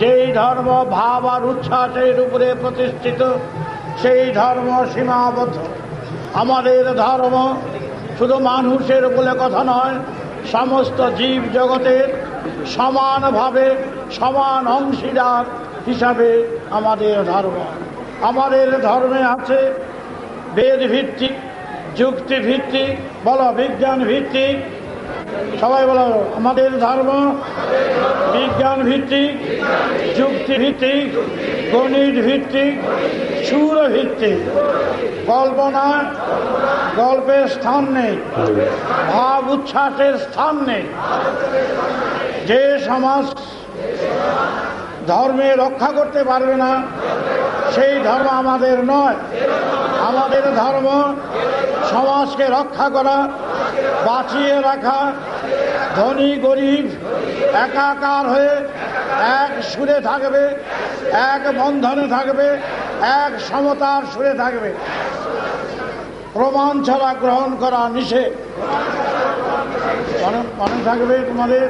যেই ধর্ম ভাব আর উচ্ছ্বাসের উপরে প্রতিষ্ঠিত, সেই ধর্ম সীমাবদ্ধ। আমাদের ধর্ম শুধু মানুষের বলে কথা নয়, সমস্ত জীব জগতের সমানভাবে সমান অংশীদার হিসাবে আমাদের ধর্ম। আমাদের ধর্মে আছে বেদ ভিত্তিক যুক্তি ভিত্তিক বলো বিজ্ঞান ভিত্তিক সবাই বলো, আমাদের ধর্ম, বিজ্ঞান ভিত্তিক, যুক্তি ভিত্তিক, গণিত ভিত্তিক, সুর ভিত্তিক। কল্পনা গল্পের স্থান নেই, ভাব উচ্ছ্বাসের স্থান নেই। যে সমাজ ধর্মে রক্ষা করতে পারবে না। সেই ধর্ম আমাদের নয়। আমাদের ধর্ম সমাজকে রক্ষা করা, বাঁচিয়ে রাখা। ধনী, গরিব একাকার হয়ে এক সুরে থাকবে, এক বন্ধনে থাকবে, এক সমতার সুরে থাকবে। প্রমাণ ছাড়া গ্রহণ করা নিষেধ। মনে থাকবে তোমাদের?